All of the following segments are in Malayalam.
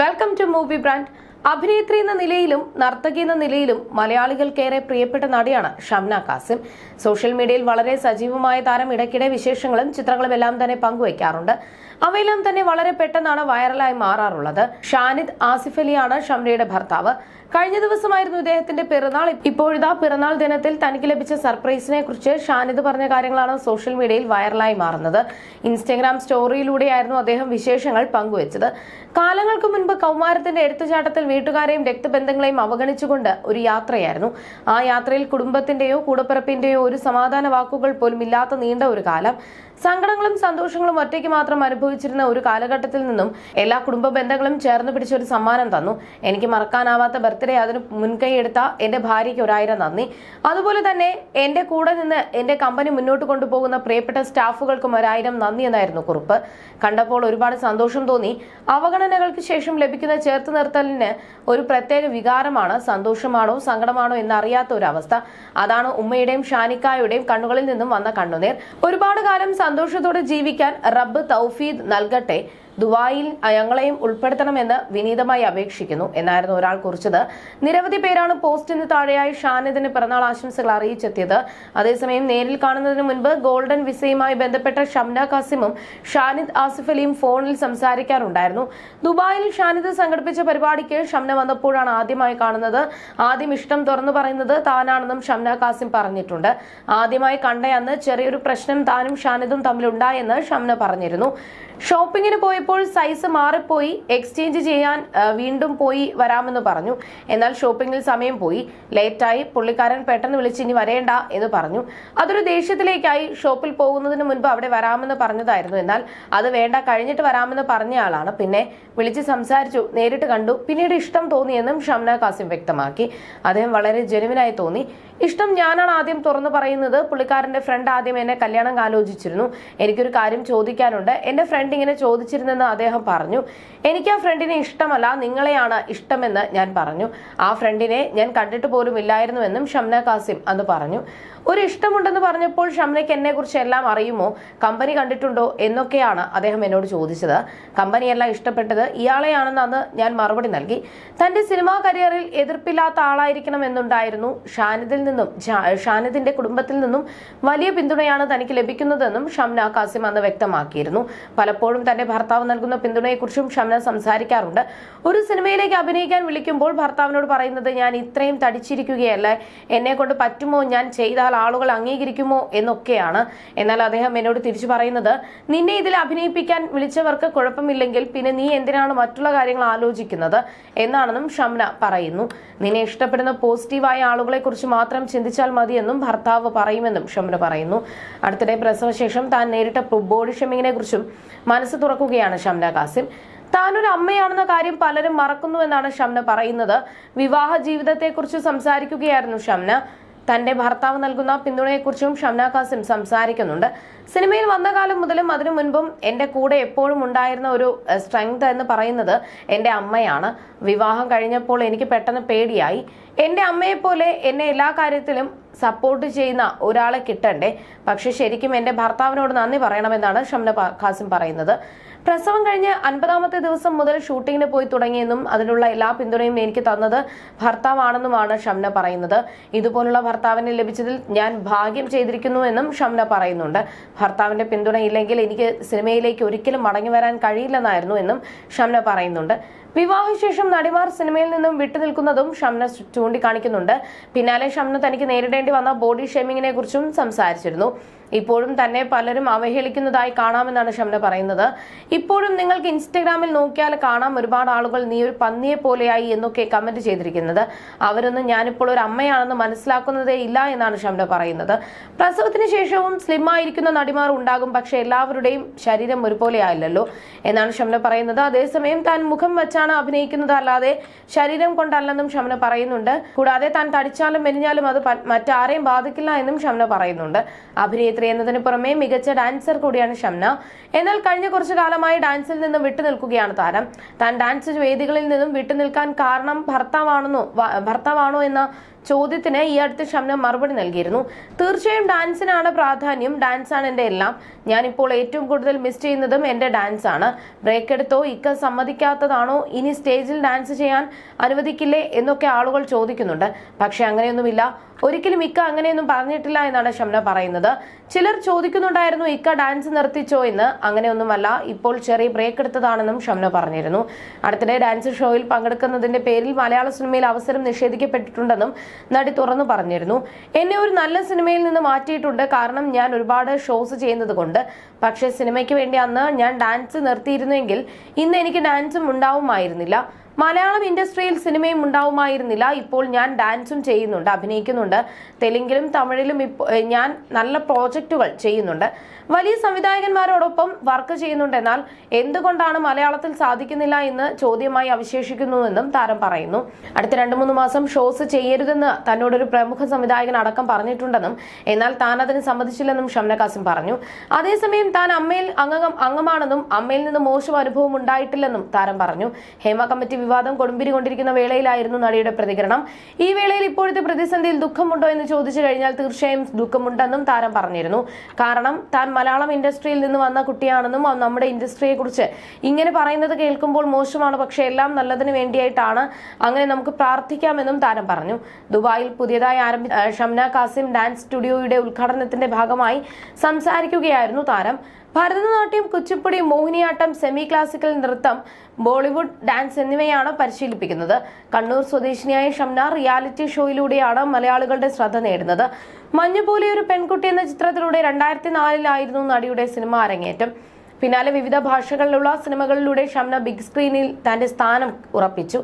വെൽക്കം ടു മൂവി ബ്രാൻഡ് അഭിനേത്രി എന്ന നിലയിലും നർത്തകി എന്ന നിലയിലും മലയാളികൾക്കേറെ പ്രിയപ്പെട്ട നടിയാണ് ഷംന കാസിം സോഷ്യൽ മീഡിയയിൽ വളരെ സജീവമായ താരം ഇടയ്ക്കിടെ വിശേഷങ്ങളും ചിത്രങ്ങളും എല്ലാം തന്നെ പങ്കുവയ്ക്കാറുണ്ട്. അവയെല്ലാം തന്നെ വളരെ പെട്ടെന്നാണ് വൈറലായി മാറാറുള്ളത്. ഷാനിദ് ആസിഫ് അലിയാണ് ഷംനയുടെ ഭർത്താവ്. കഴിഞ്ഞ ദിവസമായിരുന്നു ഇദ്ദേഹത്തിന്റെ പിറന്നാൾ. ഇപ്പോഴിതാ പിറന്നാൾ ദിനത്തിൽ തനിക്ക് ലഭിച്ച സർപ്രൈസിനെ കുറിച്ച് ഷാനിദ് പറഞ്ഞ കാര്യങ്ങളാണ് സോഷ്യൽ മീഡിയയിൽ വൈറലായി മാറുന്നത്. ഇൻസ്റ്റഗ്രാം സ്റ്റോറിയിലൂടെയായിരുന്നു അദ്ദേഹം വിശേഷങ്ങൾ പങ്കുവച്ചത്. കാലങ്ങൾക്ക് മുൻപ് കൗമാരത്തിന്റെ എടുത്തുചാട്ടത്തിൽ വീട്ടുകാരെയും രക്തബന്ധങ്ങളെയും അവഗണിച്ചുകൊണ്ട് ഒരു യാത്രയായിരുന്നു. ആ യാത്രയിൽ കുടുംബത്തിന്റെയോ കൂടപ്പിറപ്പിന്റെയോ ഒരു സമാധാന വാക്കുകൾ പോലും ഇല്ലാത്ത നീണ്ട ഒരു കാലം. സങ്കടങ്ങളും സന്തോഷങ്ങളും ഒറ്റയ്ക്ക് മാത്രം അനുഭവിച്ചിരുന്ന ഒരു കാലഘട്ടത്തിൽ നിന്നും എല്ലാ കുടുംബ ബന്ധങ്ങളും ചേർന്ന് പിടിച്ച ഒരു സമ്മാനം തന്നു. എനിക്ക് മറക്കാനാവാത്ത ബർത്ത്ഡേ അതിന് മുൻകൈ എടുത്ത എന്റെ ഭാര്യയ്ക്ക് ഒരായിരം നന്ദി. അതുപോലെ തന്നെ എന്റെ കൂടെ നിന്ന് എന്റെ കമ്പനി മുന്നോട്ട് കൊണ്ടുപോകുന്ന പ്രിയപ്പെട്ട സ്റ്റാഫുകൾക്കും ഒരായിരം നന്ദി എന്നായിരുന്നു കുറിപ്പ്. കണ്ടപ്പോൾ ഒരുപാട് സന്തോഷം തോന്നി. അവഗണനകൾക്ക് ശേഷം ലഭിക്കുന്ന ചേർത്ത് നിർത്തലിന് ഒരു പ്രത്യേക വികാരമാണ് സന്തോഷമാണോ സങ്കടമാണോ എന്നറിയാത്ത ഒരു അവസ്ഥ അതാണ് ഉമ്മയുടെയും ഷാനിക്കായുടെയും കണ്ണുകളിൽ നിന്നും വന്ന കണ്ണുനീർ. ഒരുപാട് കാലം സന്തോഷത്തോടെ ജീവിക്കാൻ റബ്ബ് തൗഫീദ് നൽകട്ടെ. ദുബായിൽ ഞങ്ങളെയും ഉൾപ്പെടുത്തണമെന്ന് വിനീതമായി അപേക്ഷിക്കുന്നു എന്നായിരുന്നു ഒരാൾ കുറിച്ചത്. നിരവധി പേരാണ് പോസ്റ്റിന് താഴെയായി ഷാനിദിന് പിറന്നാൾ ആശംസകൾ അറിയിച്ചെത്തിയത്. അതേസമയം നേരിൽ കാണുന്നതിന് മുൻപ് ഗോൾഡൻ വിസയുമായി ബന്ധപ്പെട്ട ഷംന കാസിമും ഷാനിദ് ആസിഫ് അലിയും ഫോണിൽ സംസാരിക്കാറുണ്ടായിരുന്നു. ദുബായിൽ ഷാനിദ് സംഘടിപ്പിച്ച പരിപാടിക്ക് ഷംന വന്നപ്പോഴാണ് ആദ്യമായി കാണുന്നത്. ആദ്യം ഇഷ്ടം തുറന്നു പറയുന്നത് താനാണെന്നും ഷംന കാസിം പറഞ്ഞിട്ടുണ്ട്. ആദ്യമായി കണ്ടയന്ന് ചെറിയൊരു പ്രശ്നം താനും ഷാനിദും തമ്മിലുണ്ടായെന്ന് ഷംന പറഞ്ഞിരുന്നു. ഷോപ്പിങ്ങിന് പോയപ്പോൾ സൈസ് മാറിപ്പോയി. എക്സ്ചേഞ്ച് ചെയ്യാൻ വീണ്ടും പോയി വരാമെന്ന് പറഞ്ഞു. എന്നാൽ ഷോപ്പിങ്ങിൽ സമയം പോയി. ലേറ്റായി പുള്ളിക്കാരൻ പെട്ടെന്ന് വിളിച്ച് ഇനി വരേണ്ട എന്ന് പറഞ്ഞു. അതൊരു ദേഷ്യത്തിലേക്കായി ഷോപ്പിൽ പോകുന്നതിന് മുൻപ് അവിടെ വരാമെന്ന് പറഞ്ഞതായിരുന്നു. എന്നാൽ അത് വേണ്ട കഴിഞ്ഞിട്ട് വരാമെന്ന് പറഞ്ഞയാളാണ് പിന്നെ വിളിച്ച് സംസാരിച്ചു. നേരിട്ട് കണ്ടു. പിന്നീട് ഇഷ്ടം തോന്നിയെന്നും ഷംന കാസിം വ്യക്തമാക്കി. അദ്ദേഹം വളരെ ജെനുവിനായി തോന്നി. ഇഷ്ടം ഞാനാണ് ആദ്യം തുറന്നു പറയുന്നത്. പുള്ളിക്കാരന്റെ ഫ്രണ്ട് ആദ്യം എന്നെ കല്യാണം ആലോചിച്ചിരുന്നു. എനിക്കൊരു കാര്യം ചോദിക്കാനുണ്ട്. എന്റെ ഫ്രണ്ട് ഇങ്ങനെ ചോദിച്ചിരുന്നെന്ന് അദ്ദേഹം പറഞ്ഞു. എനിക്ക് ആ ഫ്രണ്ടിനെ ഇഷ്ടമല്ല നിങ്ങളെയാണ് ഇഷ്ടമെന്ന് ഞാൻ പറഞ്ഞു. ആ ഫ്രണ്ടിനെ ഞാൻ കണ്ടിട്ട് പോലും ഇല്ലായിരുന്നുവെന്നും ഷംന കാസിം അന്ന് പറഞ്ഞു. ഒരു ഇഷ്ടമുണ്ടെന്ന് പറഞ്ഞപ്പോൾ ഷംനയ്ക്ക് എന്നെ കുറിച്ച് എല്ലാം അറിയുമോ? കമ്പനി കണ്ടിട്ടുണ്ടോ? എന്നൊക്കെയാണ് അദ്ദേഹം എന്നോട് ചോദിച്ചത്. കമ്പനിയെല്ലാം ഇഷ്ടപ്പെട്ടത് ഇയാളെയാണെന്ന് അന്ന് ഞാൻ മറുപടി നൽകി. തന്റെ സിനിമാ കരിയറിൽ എതിർപ്പില്ലാത്ത ആളായിരിക്കണം എന്നുണ്ടായിരുന്നു ഷാനിദിൽ നിന്നും ഷാനിദിന്റെ കുടുംബത്തിൽ നിന്നും വലിയ പിന്തുണയാണ് തനിക്ക് ലഭിക്കുന്നതെന്നും ഷംന കാസിം അന്ന് വ്യക്തമാക്കിയിരുന്നു. പലപ്പോഴും തന്റെ ഭർത്താവ് നൽകുന്ന പിന്തുണയെക്കുറിച്ചും ഷംന സംസാരിക്കാറുണ്ട്. ഒരു സിനിമയിലേക്ക് അഭിനയിക്കാൻ വിളിക്കുമ്പോൾ ഭർത്താവിനോട് പറയുന്നത് ഞാൻ ഇത്രയും തടിച്ചിരിക്കുകയല്ല? എന്നെ കൊണ്ട് പറ്റുമോ? ഞാൻ ചെയ്താൽ ആളുകൾ അംഗീകരിക്കുമോ? എന്നൊക്കെയാണ്. എന്നാൽ അദ്ദേഹം എന്നോട് തിരിച്ചു പറയുന്നത് നിന്നെ ഇതിൽ അഭിനയിപ്പിക്കാൻ വിളിച്ചവർക്ക് കുഴപ്പമില്ലെങ്കിൽ പിന്നെ നീ എന്തിനാണ് മറ്റുള്ള കാര്യങ്ങൾ ആലോചിക്കുന്നത്? എന്നാണെന്നും ഷംന പറയുന്നു. നിന്നെ ഇഷ്ടപ്പെടുന്ന പോസിറ്റീവായ ആളുകളെ കുറിച്ച് മാത്രം ചിന്തിച്ചാൽ മതിയെന്നും ഭർത്താവ് പറയുമെന്നും ഷംന പറയുന്നു. അടുത്തിടെ പ്രസവശേഷം താൻ നേരിട്ട ബോഡി ഷെമ്മിങ്ങിനെ കുറിച്ചും മനസ്സ് തുറക്കുകയാണ് ഷംന കാസിം താനൊരു അമ്മയാണെന്ന കാര്യം പലരും മറക്കുന്നു എന്നാണ് ഷംന പറയുന്നത്. വിവാഹ ജീവിതത്തെക്കുറിച്ച് സംസാരിക്കുകയായിരുന്നു ഷംന. തന്റെ ഭർത്താവ് നൽകുന്ന പിന്തുണയെക്കുറിച്ചും ഷംന കാസിം സംസാരിക്കുന്നുണ്ട്. സിനിമയിൽ വന്ന കാലം മുതലും അതിനു മുൻപും എന്റെ കൂടെ എപ്പോഴും ഉണ്ടായിരുന്ന ഒരു സ്ട്രെങ്ത് എന്ന് പറയുന്നത് എന്റെ അമ്മയാണ്. വിവാഹം കഴിഞ്ഞപ്പോൾ എനിക്ക് പെട്ടെന്ന് പേടിയായി. എന്റെ അമ്മയെ പോലെ എന്നെ എല്ലാ കാര്യത്തിലും സപ്പോർട്ട് ചെയ്യുന്ന ഒരാളെ കിട്ടണ്ടേ? പക്ഷെ ശരിക്കും എന്റെ ഭർത്താവിനോട് നന്ദി പറയണമെന്നാണ് ഷംന ഖാസിം പറയുന്നത്. പ്രസവം കഴിഞ്ഞ് അൻപതാമത്തെ ദിവസം മുതൽ ഷൂട്ടിങ്ങിന് പോയി തുടങ്ങിയെന്നും അതിനുള്ള എല്ലാ പിന്തുണയും എനിക്ക് തന്നത് ഭർത്താവാണെന്നുമാണ് ഷംന പറയുന്നത്. ഇതുപോലുള്ള ഭർത്താവിനെ ലഭിച്ചതിൽ ഞാൻ ഭാഗ്യം ചെയ്തിരിക്കുന്നു എന്നും ഷംന പറയുന്നുണ്ട്. ഭർത്താവിന്റെ പിന്തുണയില്ലെങ്കിൽ എനിക്ക് സിനിമയിലേക്ക് ഒരിക്കലും മടങ്ങി വരാൻ കഴിയില്ലെന്നായിരുന്നു എന്നും ഷംന പറയുന്നുണ്ട്. വിവാഹശേഷം നടിമാർ സിനിമയിൽ നിന്നും വിട്ടുനിൽക്കുന്നതും ഷംന ചൂണ്ടിക്കാണിക്കുന്നുണ്ട്. പിന്നാലെ ഷംന തനിക്ക് നേരിടേണ്ടി വന്ന ബോഡി ഷേമിങ്ങിനെ കുറിച്ചും സംസാരിച്ചിരുന്നു. ഇപ്പോഴും തന്നെ പലരും അവഹേളിക്കുന്നതായി കാണാമെന്നാണ് ഷംന പറയുന്നത്. ഇപ്പോഴും നിങ്ങൾക്ക് ഇൻസ്റ്റഗ്രാമിൽ നോക്കിയാൽ കാണാം ഒരുപാട് ആളുകൾ നീ ഒരു പന്നിയെ പോലെയായി എന്നൊക്കെ കമന്റ് ചെയ്തിരിക്കുന്നത്. അവരൊന്നും ഞാനിപ്പോൾ ഒരു അമ്മയാണെന്ന് മനസ്സിലാക്കുന്നതേ ഇല്ല എന്നാണ് ഷംന പറയുന്നത്. പ്രസവത്തിന് ശേഷവും സ്ലിം ആയിരിക്കുന്ന നടിമാർ ഉണ്ടാകും പക്ഷെ എല്ലാവരുടെയും ശരീരം ഒരുപോലെ ആയില്ലല്ലോ എന്നാണ് ഷംന പറയുന്നത്. അതേസമയം താൻ മുഖം വെച്ചാണ് അഭിനയിക്കുന്നത്. അല്ലാതെ ശരീരം കൊണ്ടല്ലെന്നും ഷംന പറയുന്നുണ്ട്. കൂടാതെ താൻ തടിച്ചാലും മെലിഞ്ഞാലും അത് മറ്റാരെയും ബാധിക്കില്ല എന്നും ഷംന പറയുന്നുണ്ട്. അഭിനേത്രി എന്നതിന് പുറമെ മികച്ച ഡാൻസർ കൂടിയാണ് ഷംന. എന്നാൽ കഴിഞ്ഞ കുറച്ചു കാലമായി ഡാൻസിൽ നിന്നും വിട്ടുനിൽക്കുകയാണ് താരം. താൻ ഡാൻസ് വേദികളിൽ നിന്നും വിട്ടുനിൽക്കാൻ കാരണം ഭർത്താവാണെന്നോ ഭർത്താവാണോ എന്ന ചോദ്യത്തിന് ഈ അടുത്ത് ഷംന മറുപടി നൽകിയിരുന്നു. തീർച്ചയായും ഡാൻസിനാണ് പ്രാധാന്യം. ആണ് എന്റെ എല്ലാം. ഞാനിപ്പോൾ ഏറ്റവും കൂടുതൽ മിസ് ചെയ്യുന്നതും എന്റെ ഡാൻസ് ആണ് ബ്രേക്ക് എടുത്തോ ഇക്ക സമ്മതിക്കാത്തതാണോ? ഇനി സ്റ്റേജിൽ ഡാൻസ് ചെയ്യാൻ അനുവദിക്കില്ലേ എന്നൊക്കെ ആളുകൾ ചോദിക്കുന്നുണ്ട്. പക്ഷെ അങ്ങനെയൊന്നുമില്ല. ഒരിക്കലും ഇക്ക അങ്ങനെയൊന്നും പറഞ്ഞിട്ടില്ല എന്നാണ് ഷംന പറയുന്നത്. ചിലർ ചോദിക്കുന്നുണ്ടായിരുന്നു ഇക്ക ഡാൻസ് നിർത്തിച്ചോ എന്ന്. അങ്ങനെയൊന്നുമല്ല. ഇപ്പോൾ ചെറിയ ബ്രേക്ക് എടുത്തതാണെന്നും ഷംന പറഞ്ഞിരുന്നു. അടുത്തിടെ ഡാൻസ് ഷോയിൽ പങ്കെടുക്കുന്നതിന്റെ പേരിൽ മലയാള സിനിമയിൽ അവസരം നിഷേധിക്കപ്പെട്ടിട്ടുണ്ടെന്നും നടി തുറന്നു പറഞ്ഞിരുന്നു. എന്നെ ഒരു നല്ല സിനിമയിൽ നിന്ന് മാറ്റിയിട്ടുണ്ട്. കാരണം ഞാൻ ഒരുപാട് ഷോസ് ചെയ്യുന്നത് കൊണ്ട്. പക്ഷേ സിനിമയ്ക്ക് വേണ്ടി അന്ന് ഞാൻ ഡാൻസ് നിർത്തിയിരുന്നെങ്കിൽ ഇന്ന് എനിക്ക് ഡാൻസും ഉണ്ടാവുമായിരുന്നില്ല. മലയാളം ഇൻഡസ്ട്രിയിൽ സിനിമയും ഉണ്ടാവുമായിരുന്നില്ല. ഇപ്പോൾ ഞാൻ ഡാൻസും ചെയ്യുന്നുണ്ട് അഭിനയിക്കുന്നുണ്ട്. തെലുങ്കിലും തമിഴിലും ഇപ്പോൾ ഞാൻ നല്ല പ്രോജക്റ്റുകൾ ചെയ്യുന്നുണ്ട്. വലിയ സംവിധായകന്മാരോടൊപ്പം വർക്ക് ചെയ്യുന്നുണ്ട്. എന്നാൽ എന്തുകൊണ്ടാണ് മലയാളത്തിൽ സാധിക്കുന്നില്ല എന്ന് ചോദ്യമായി അവശേഷിക്കുന്നുവെന്നും താരം പറയുന്നു. അടുത്ത രണ്ടു മൂന്ന് മാസം ഷോസ് ചെയ്യരുതെന്ന് തന്നോടൊരു പ്രമുഖ സംവിധായകൻ അടക്കം പറഞ്ഞിട്ടുണ്ടെന്നും എന്നാൽ താൻ അതിന് സമ്മതിച്ചില്ലെന്നും ഷംന കാസിം പറഞ്ഞു. അതേസമയം താൻ അമ്മയിൽ അംഗം അംഗമാണെന്നും അമ്മയിൽ നിന്ന് മോശം അനുഭവം ഉണ്ടായിട്ടില്ലെന്നും താരം പറഞ്ഞു. ഹേമ കമ്മിറ്റി വിവാദം കൊടുമ്പിരി കൊണ്ടിരിക്കുന്ന വേളയിലായിരുന്നു നടിയുടെ പ്രതികരണം. ഈ വേളയിൽ ഇപ്പോഴത്തെ പ്രതിസന്ധിയിൽ ദുഃഖമുണ്ടോ എന്ന് ചോദിച്ചു കഴിഞ്ഞാൽ തീർച്ചയായും ദുഃഖമുണ്ടെന്നും താരം പറഞ്ഞിരുന്നു. കാരണം താൻ മലയാളം ഇൻഡസ്ട്രിയിൽ നിന്ന് വന്ന കുട്ടിയാണെന്നും നമ്മുടെ ഇൻഡസ്ട്രിയെ കുറിച്ച് ഇങ്ങനെ പറയുന്നത് കേൾക്കുമ്പോൾ മോശമാണ്. പക്ഷെ എല്ലാം നല്ലതിന് വേണ്ടിയായിട്ടാണ് അങ്ങനെ നമുക്ക് പ്രാർത്ഥിക്കാമെന്നും താരം പറഞ്ഞു. ദുബായിൽ പുതിയതായി ആരംഭിച്ച ഷംന കാസിം ഡാൻസ് സ്റ്റുഡിയോയുടെ ഉദ്ഘാടനത്തിന്റെ ഭാഗമായി സംസാരിക്കുകയായിരുന്നു താരം. ഭരതനാട്യം കുച്ചിപ്പുടി മോഹിനിയാട്ടം സെമി ക്ലാസിക്കൽ നൃത്തം ബോളിവുഡ് ഡാൻസ് എന്നിവയാണ് പരിശീലിപ്പിക്കുന്നത്. കണ്ണൂർ സ്വദേശിനിയായ ഷംന റിയാലിറ്റി ഷോയിലൂടെയാണ് മലയാളികളുടെ ശ്രദ്ധ നേടുന്നത്. മഞ്ഞുപോലെ ഒരു പെൺകുട്ടി എന്ന ചിത്രത്തിലൂടെ രണ്ടായിരത്തി നാലിലായിരുന്നു നടിയുടെ സിനിമ അരങ്ങേറ്റം. പിന്നാലെ വിവിധ ഭാഷകളിലുള്ള സിനിമകളിലൂടെ ഷംന ബിഗ് സ്ക്രീനിൽ തന്റെ സ്ഥാനം ഉറപ്പിച്ചു.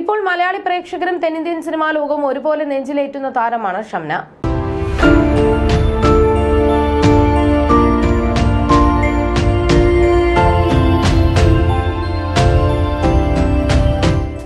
ഇപ്പോൾ മലയാളി പ്രേക്ഷകരും തെന്നിന്ത്യൻ സിനിമാ ലോകവും ഒരുപോലെ നെഞ്ചിലേറ്റുന്ന താരമാണ് ഷംന.